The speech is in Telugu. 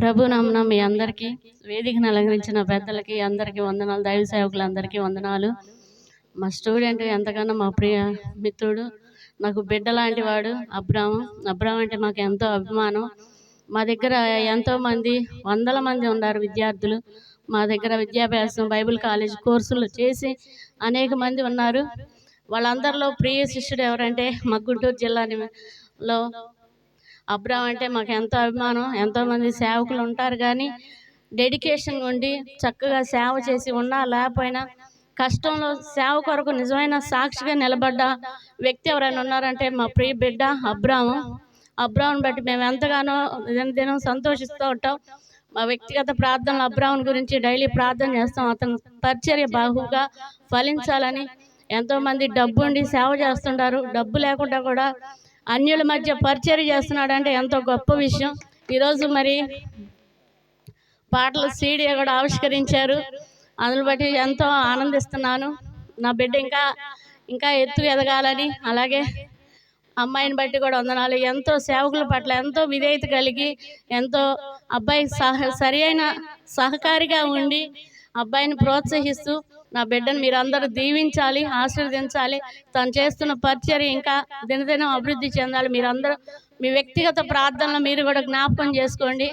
ప్రభు నామన మీ అందరికీ వేదికను అలంకరించిన పెద్దలకి అందరికీ వందనాలు దైవ సేవకులందరికీ వందనాలు. మా స్టూడెంట్ ఎంతగానో మా ప్రియ మిత్రుడు నాకు బిడ్డ లాంటి వాడు అబ్రాహం. అబ్రామ్ అంటే మాకు ఎంతో అభిమానం. మా దగ్గర ఎంతోమంది వందల మంది ఉన్నారు విద్యార్థులు. మా దగ్గర విద్యాభ్యాసం బైబిల్ కాలేజ్ కోర్సులు చేసి అనేక మంది ఉన్నారు. వాళ్ళందరిలో ప్రియ శిష్యుడు ఎవరంటే మా గుంటూరు జిల్లాలో అబ్రామ్ అంటే మాకు ఎంతో అభిమానం ఎంతోమంది సేవకులు ఉంటారు కానీ డెడికేషన్ ఉండి చక్కగా సేవ చేసి ఉన్నా లేకపోయినా కష్టంలో సేవ కొరకు నిజమైన సాక్షిగా నిలబడ్డ వ్యక్తి ఎవరైనా ఉన్నారంటే మా ప్రియ బిడ్డ అబ్రాము అబ్రామ్ని బట్టి మేము ఎంతగానో దినం సంతోషిస్తూ ఉంటాం. మా వ్యక్తిగత ప్రార్థనలు అబ్రాహ్మణ్ గురించి డైలీ ప్రార్థన చేస్తాం. అతను పరిచర్య బాహుగా ఫలించాలని ఎంతోమంది డబ్బు ఉండి సేవ చేస్తుంటారు. డబ్బు లేకుండా కూడా అన్యుల మధ్య పరిచయం చేస్తున్నాడు అంటే ఎంతో గొప్ప విషయం. ఈరోజు మరి పాటల సీడీ కూడా ఆవిష్కరించారు. అందుని బట్టి ఎంతో ఆనందిస్తున్నాను. నా బిడ్డ ఇంకా ఇంకా ఎత్తు ఎదగాలని అలాగే అమ్మాయిని బట్టి కూడా వందనాలు. ఎంతో సేవకుల పట్ల ఎంతో విధేయత కలిగి ఎంతో అబ్బాయి సహ సరి అయిన సహకారిగా ఉండి అబ్బాయిని ప్రోత్సహిస్తూ నా బిడ్డను మీరు అందరూ దీవించాలి ఆశీర్వదించాలి. తను చేస్తున్న పరిచర్య ఇంకా దినదినం అభివృద్ధి చెందాలి. మీరందరూ మీ వ్యక్తిగత ప్రార్థనలు మీరు కూడా జ్ఞాపకం చేసుకోండి.